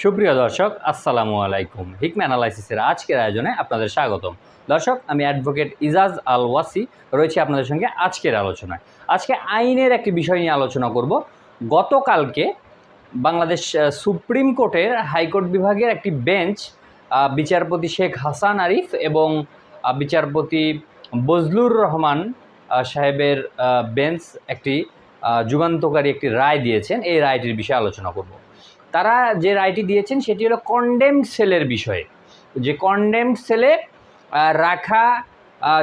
সুপ্রিয় দর্শক, আসসালামু আলাইকুম। হিকম্যান অ্যানালাইসিসের আজকের আয়োজনে আপনাদের স্বাগতম। দর্শক, আমি অ্যাডভোকেট ইজাজ আল ওয়াসি রয়েছি আপনাদের সঙ্গে আজকের আলোচনায়। আজকে আইনের একটি বিষয় নিয়ে আলোচনা করব। গতকালকে বাংলাদেশ সুপ্রিম কোর্টের হাইকোর্ট বিভাগের একটি বেঞ্চ বিচারপতি শেখ হাসান আরিফ এবং বিচারপতি বজলুর রহমান সাহেবের বেঞ্চ একটি যুগান্তকারী একটি রায় দিয়েছেন। এই রায়টির বিষয়ে আলোচনা করব। তারা যে রায়টি দিয়েছেন সেটি হলো কন্ডেমড সেলের বিষয়ে। যে কন্ডেমড সেলে রাখা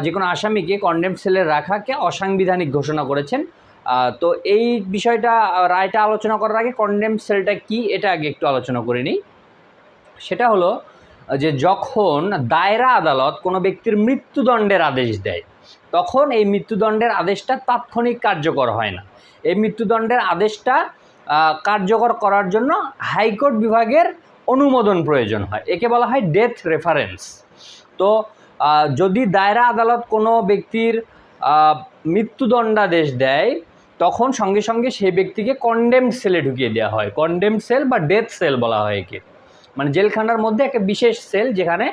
যে কোনো আসামিকে কন্ডেমড সেলে রাখাকে অসাংবিধানিক ঘোষণা করেছেন। তো এই বিষয়টা রায়টা আলোচনা করার আগে কন্ডেমড সেলটা কি, এটা আগে একটু আলোচনা করে নিই। সেটা হলো, যে যখন দায়রা আদালত কোনো ব্যক্তির মৃত্যুদণ্ডের আদেশ দেয়, তখন এই মৃত্যুদণ্ডের আদেশটা তাৎক্ষণিক কার্যকর হয় না। এই মৃত্যুদণ্ডের আদেশটা কার্যকর করার জন্য হাইকোর্ট বিভাগের অনুমোদন প্রয়োজন হয়। একে বলা হয় ডেথ রেফারেন্স তো যদি দায়রা আদালত কোনো ব্যক্তির মৃত্যুদণ্ডাদেশ দেয়, তখন সঙ্গে সঙ্গে সেই ব্যক্তিকে কন্ডেমড সেলে ঢুকিয়ে দেওয়া হয়। কন্ডেমড সেল বা ডেথ সেল বলা হয় একে। মানে জেলখানার মধ্যে একটা বিশেষ সেল যেখানে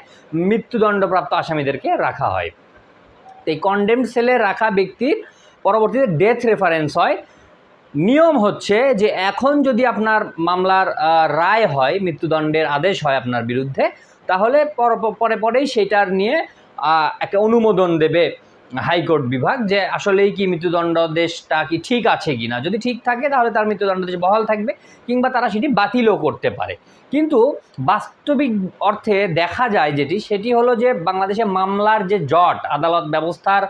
মৃত্যুদণ্ডপ্রাপ্ত আসামিদেরকে রাখা হয়। এই কন্ডেমড সেলে রাখা ব্যক্তির পরবর্তীতে ডেথ রেফারেন্স হয়। নিয়ম হচ্ছে যে এখন যদি আপনার মামলার রায় হয়, মৃত্যুদণ্ডের আদেশ হয় আপনার বিরুদ্ধে, তাহলে পর- পরে, পরেই সেটার নিয়ে একটা অনুমোদন দেবে হাইকোর্ট বিভাগ যে আসলেই কি মৃত্যুদণ্ডাদেশটা কি ঠিক আছে কি না। যদি ঠিক থাকে, তাহলে তার মৃত্যুদণ্ডাদেশ বহাল থাকবে কিংবা তারা সেটি বাতিলও করতে পারে। কিন্তু বাস্তবিক অর্থে দেখা যায় যেটি, সেটি হলো যে বাংলাদেশে মামলার যে জট, আদালত ব্যবস্থার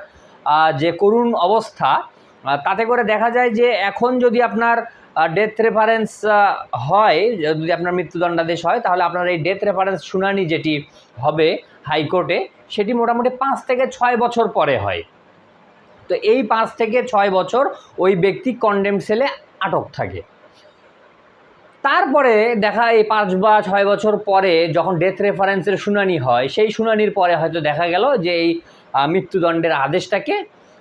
যে করুণ অবস্থা তাতে করে দেখা যায় যে এখন যদি আপনার ডেথ রেফারেন্স হয়, যদি আপনার মৃত্যুদণ্ডাদেশ হয়, তাহলে আপনার এই ডেথ রেফারেন্স শুনানি যেটি হবে হাইকোর্টে, সেটি মোটামুটি পাঁচ থেকে ছয় বছর পরে হয়। তো এই পাঁচ থেকে ছয় বছর ওই ব্যক্তি কন্ডেম সেলে আটক থাকে। তারপরে দেখা, এই পাঁচ বা ছয় বছর পরে যখন ডেথ রেফারেন্সের শুনানি হয়, সেই শুনানির পরে হয়তো দেখা গেল যে এই মৃত্যুদণ্ডের আদেশটাকে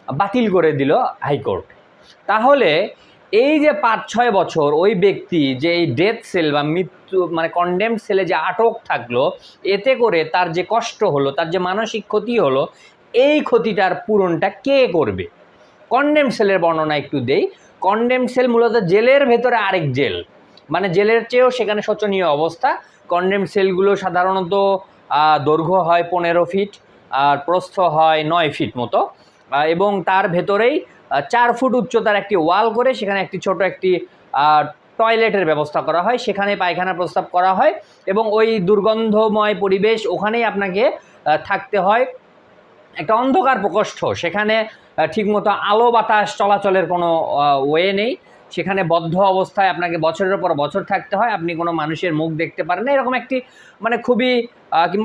বাতিল করে দিল হাইকোর্ট। তাহলে এই যে পাঁচ ছয় বছর ওই ব্যক্তি যে এই ডেথ সেল বা মৃত্যু মানে কন্ডেম সেলে যে আটক থাকল, এতে করে তার যে কষ্ট হলো, তার যে মানসিক ক্ষতি হলো, এই ক্ষতিটার পূরণটা কে করবে? কন্ডেম সেলের বর্ণনা একটু দেই। কন্ডেম সেল মূলত জেলের ভেতরে আরেক জেল। মানে জেলের চেয়েও সেখানে শোচনীয় অবস্থা। কন্ডেম সেলগুলো সাধারণত দৈর্ঘ্য হয় পনেরো ফিট, আর প্রস্থ হয় নয় ফিট মতো। এবং তার ভেতরেই চার ফুট উচ্চতার একটি ওয়াল করে সেখানে একটি ছোট একটি টয়লেটের ব্যবস্থা করা হয়। সেখানে পায়খানা প্রস্তাব করা হয় এবং ওই দুর্গন্ধময় পরিবেশ ওখানেই আপনাকে থাকতে হয়। একটা অন্ধকার প্রকোষ্ঠ, সেখানে ঠিকমতো আলো বাতাস চলাচলের কোনো ওয়ে নেই। সেখানে বদ্ধ অবস্থায় আপনাকে বছরের পর বছর থাকতে হয়। আপনি কোনো মানুষের মুখ দেখতে পারেন না। এরকম একটি মানে খুবই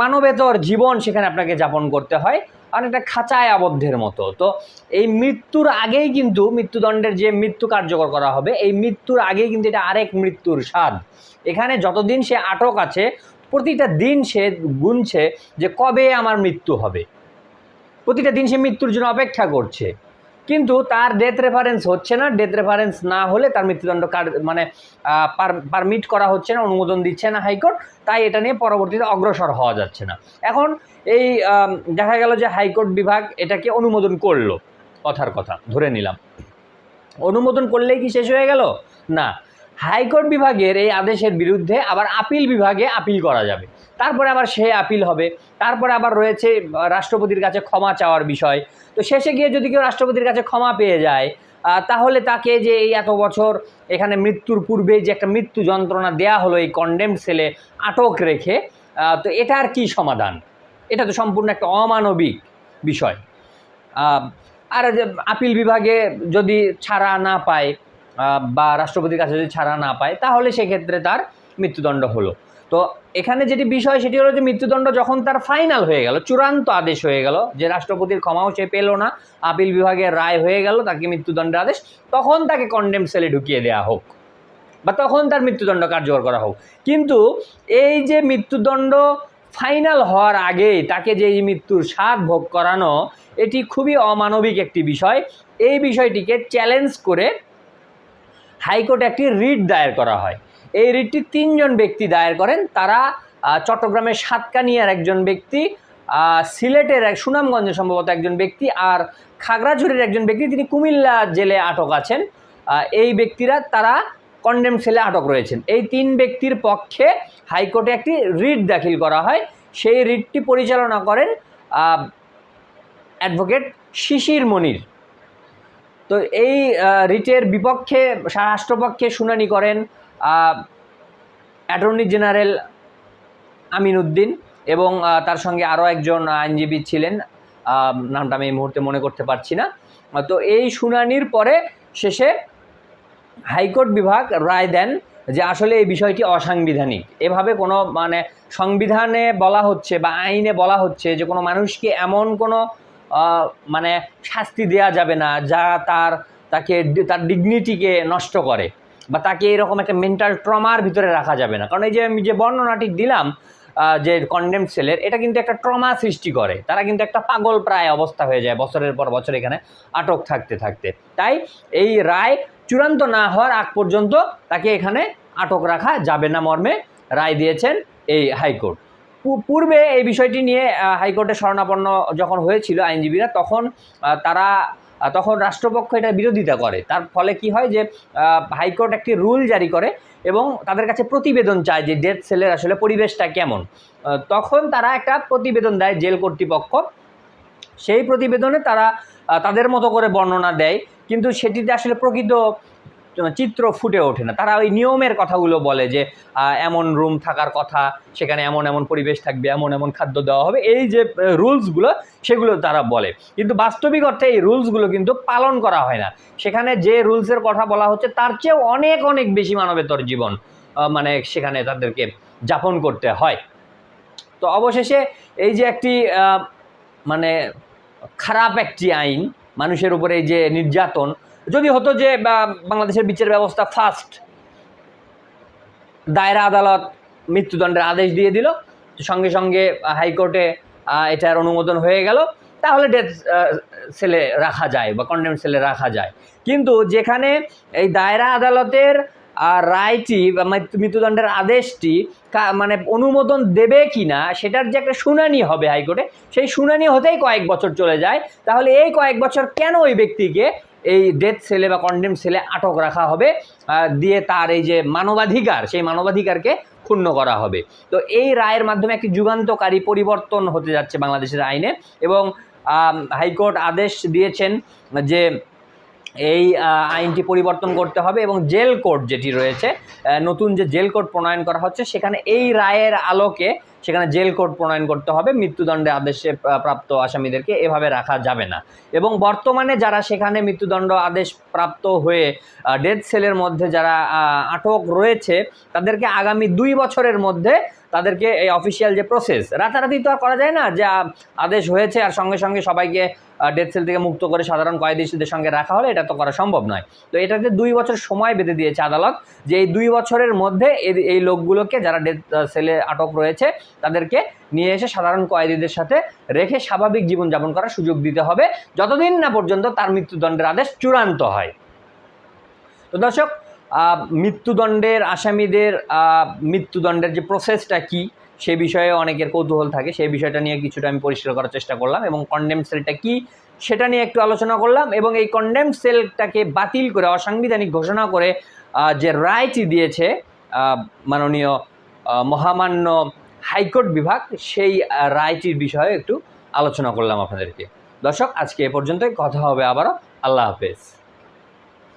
মানবেতর জীবন সেখানে আপনাকে যাপন করতে হয়। অনেকটা খাঁচায় আবদ্ধের মতো। তো এই মৃত্যুর আগেই কিন্তু মৃত্যুদণ্ডের যে মৃত্যু কার্যকর করা হবে, এই মৃত্যুর আগেই কিন্তু এটা আরেক মৃত্যুর স্বাদ। এখানে যতদিন সে আটক আছে, প্রতিটা দিন সে গুনছে যে কবে আমার মৃত্যু হবে। প্রতিটা দিন সে মৃত্যুর জন্য অপেক্ষা করছে। কিন্তু তার ডেথ রেফারেন্স হচ্ছে না। ডেথ রেফারেন্স না হলে তার মৃত্যুদণ্ড মানে পারমিট করা হচ্ছে না, অনুমোদন দিচ্ছে না হাইকোর্ট। তাই এটা নিয়ে পরবর্তীতে অগ্রসর হওয়া যাচ্ছে না। এখন এই দেখা গেল যে হাইকোর্ট বিভাগ এটাকে অনুমোদন করল। কথার কথা, ধরে নিলাম। অনুমোদন করলেই কি শেষ হয়ে গেল? না। হাইকোর্ট বিভাগের এই আদেশের বিরুদ্ধে আবার আপিল বিভাগে আপিল করা যাবে। তারপরে আবার সে আপিল হবে। তারপরে আবার রয়েছে রাষ্ট্রপতির কাছে ক্ষমা চাওয়ার বিষয়। তো শেষে গিয়ে যদি কেউ রাষ্ট্রপতির কাছে ক্ষমা পেয়ে যায় তাহলে তাকে যে এই এত বছর এখানে মৃত্যুর পূর্বে যে একটা মৃত্যু যন্ত্রণা দেয়া হলো এই কন্ডেম সেলে আটক রেখে তো এটার কি সমাধান? এটা তো সম্পূর্ণ একটা অমানবিক বিষয়। আর আপিল বিভাগে যদি ছাড়া না পায় বা রাষ্ট্রপতির কাছে যদি ছাড়া না পায়, তাহলে সেক্ষেত্রে তার মৃত্যুদণ্ড হলো। তো এখানে যেটি বিষয়, সেটি হলো যে মৃত্যুদণ্ড যখন তার ফাইনাল হয়ে গেল, চূড়ান্ত আদেশ হয়ে গেল, যে রাষ্ট্রপতির ক্ষমাও সে পেল না, আপিল বিভাগের রায় হয়ে গেল তাকে মৃত্যুদণ্ডের আদেশ, তখন তাকে কন্ডেম সেলে ঢুকিয়ে দেওয়া হোক, বা তখন তার মৃত্যুদণ্ড কার্যকর করা হোক। কিন্তু এই যে মৃত্যুদণ্ড ফাইনাল হওয়ার আগেই তাকে যে মৃত্যুর স্বাদ ভোগ করানো, এটি খুবই অমানবিক একটি বিষয়। এই বিষয়টিকে চ্যালেঞ্জ করে হাইকোর্টে একটি রিট দায়ের করা হয়। এই রিটটি তিনজন ব্যক্তি দায়ের করেন। তারা চট্টগ্রামের সাতকানিয়ার একজন ব্যক্তি সিলেটের এক, সুনামগঞ্জে সম্ভবত একজন ব্যক্তি আর খাগড়াঝড়ির একজন ব্যক্তি। তিনি কুমিল্লা জেলে আটক আছেন। এই ব্যক্তিরা, তারা কন্ডেম সেলে আটক রয়েছেন। এই তিন ব্যক্তির পক্ষে হাইকোর্টে একটি রিট দাখিল করা হয়। সেই রিটটি পরিচালনা করেন অ্যাডভোকেট শিশির মনির। তো এই রিটের বিপক্ষে রাষ্ট্রপক্ষে শুনানি করেন অ্যাটর্নি জেনারেল আমিন উদ্দিন এবং তার সঙ্গে আরও একজন আইনজীবী ছিলেন। নামটা আমি এই মুহূর্তে মনে করতে পারছি না। তো এই শুনানির পরে শেষে হাইকোর্ট বিভাগ রায় দেন যে আসলে এই বিষয়টি অসাংবিধানিক। এভাবে কোনো মানে সংবিধানে বলা হচ্ছে বা আইনে বলা হচ্ছে যে কোনো মানুষকে এমন কোনো মানে শাস্তি দেয়া যাবে না, যা তার, তাকে তার ডিগনিটিকে নষ্ট করে বা তাকে এরকম একটা মেন্টাল ট্রমার ভিতরে রাখা যাবে না। কারণ এই যে আমি যে বর্ণনাটি দিলাম যে কন্ডেম সেলের এটা কিন্তু একটা ট্রমা সৃষ্টি করে। তারা কিন্তু একটা পাগল প্রায় অবস্থা হয়ে যায় বছরের পর বছর এখানে আটক থাকতে থাকতে। তাই এই রায় চূড়ান্ত না হওয়ার আগ পর্যন্ত তাকে এখানে আটক রাখা যাবে না মর্মে। রায় দিয়েছেন এই হাইকোর্ট। পূর্বে এই বিষয়টি নিয়ে হাইকোর্টে শরণাপন্ন যখন হয়েছিল আইনজীবীরা, তখন তারা তখন রাষ্ট্রপক্ষ এটা বিরোধিতা করে। তার ফলে কি হয় যে হাইকোর্ট একটি রুল জারি করে এবং তাদের কাছে প্রতিবেদন চায় যে, ডেথ সেলের আসলে পরিবেশটা কেমন। তখন তারা একটা প্রতিবেদন দেয় জেল কর্তৃপক্ষ। সেই প্রতিবেদনে তারা তাদের মতো করে বর্ণনা দেয়। কিন্তু সেটিতে আসলে প্রকৃত চিত্র ফুটে ওঠে না। তারা ওই নিয়মের কথাগুলো বলে যে এমন রুম থাকার কথা, সেখানে এমন এমন পরিবেশ থাকবে, এমন এমন খাদ্য দেওয়া হবে, এই যে রুলসগুলো, সেগুলো তারা বলে। কিন্তু বাস্তবিক অর্থে এই রুলসগুলো কিন্তু পালন করা হয় না। সেখানে যে রুলসের কথা বলা হচ্ছে, তার চেয়েও অনেক অনেক বেশি মানবেতর জীবন মানে সেখানে তাদেরকে যাপন করতে হয়। তো অবশেষে এই যে একটি মানে খারাপ একটি আইন, মানুষের উপরে এই যে নির্যাতন যদি হতো যে বাংলাদেশের বিচার ব্যবস্থা ফার্স্ট দায়রা আদালত মৃত্যুদণ্ডের আদেশ দিয়ে দিল, সঙ্গে সঙ্গে হাইকোর্টে এটার অনুমোদন হয়ে গেল, তাহলে ডেথ সেলে রাখা যায় বা কন্ডেম সেলে রাখা যায়। কিন্তু যেখানে এই দায়রা আদালতের রায়টি বা মৃত্যুদণ্ডের আদেশটি মানে অনুমোদন দেবে কি না সেটার যে একটা শুনানি হবে হাইকোর্টে, সেই শুনানি হতেই কয়েক বছর চলে যায়। তাহলে এই কয়েক বছর কেন ওই ব্যক্তিকে এই ডেথ সেলে বা কন্ডেম সেলে আটক রাখা হবে দিয়ে তার এই যে মানবাধিকার, সেই মানবাধিকারকে ক্ষুণ্ণ করা হবে। তো এই রায়ের মাধ্যমে একটি যুগান্তকারী পরিবর্তন হতে যাচ্ছে বাংলাদেশের আইনে এবং হাইকোর্ট আদেশ দিয়েছেন যে এই আইনটি পরিবর্তন করতে হবে এবং জেল কোড যেটি রয়েছে নতুন যে জেল কোড প্রণয়ন করা হচ্ছে, সেখানে এই রায়ের আলোকে সেখানে জেল কোড প্রণয়ন করতে হবে, মৃত্যুদণ্ডে আদেশে প্রাপ্ত আসামিদেরকে এভাবে রাখা যাবে না। এবং বর্তমানে যারা সেখানে মৃত্যুদণ্ড আদেশ প্রাপ্ত হয়ে ডেথ সেলের মধ্যে যারা আটক রয়েছে, তাদেরকে আগামী দুই বছরের মধ্যে তাদেরকে এই অফিসিয়াল যে প্রসেস রাতারাতি তো আর করা যায় না যে আদেশ হয়েছে আর সঙ্গে সঙ্গে সবাইকে ডেথ সেল থেকে মুক্ত করে সাধারণ কয়েদিদের সঙ্গে রাখা হলে এটা তো করা সম্ভব নয়। তো এটাতে দুই বছর সময় বেঁধে দিয়েছে আদালত, যে এই দুই বছরের মধ্যে এই- লোকগুলোকে যারা ডেথ সেলে আটক রয়েছে, তাদেরকে নিয়ে এসে সাধারণ কয়েদিদের সাথে রেখে স্বাভাবিক জীবনযাপন করার সুযোগ দিতে হবে। যতদিন না পর্যন্ত তার মৃত্যুদণ্ডের আদেশ চূড়ান্ত হয়। তো দর্শক মৃত্যুদণ্ডের আসামিদের মৃত্যুদণ্ডের যে প্রসেসটা কি, সে বিষয়ে অনেকের কৌতূহল থাকে। সেই বিষয়টা নিয়ে কিছুটা আমি পরিষ্কার করার চেষ্টা করলাম এবং কন্ডেম সেলটা কি, সেটা নিয়ে একটু আলোচনা করলাম এবং এই কন্ডেম সেলটাকে বাতিল করে, অসাংবিধানিক ঘোষণা করে যে রায়টি দিয়েছে মাননীয় মহামান্য হাইকোর্ট বিভাগ, সেই রায়টির বিষয়ে একটু আলোচনা করলাম আপনাদেরকে। দর্শক, আজকে এ পর্যন্তই। কথা হবে আবারও। আল্লাহ হাফেজ।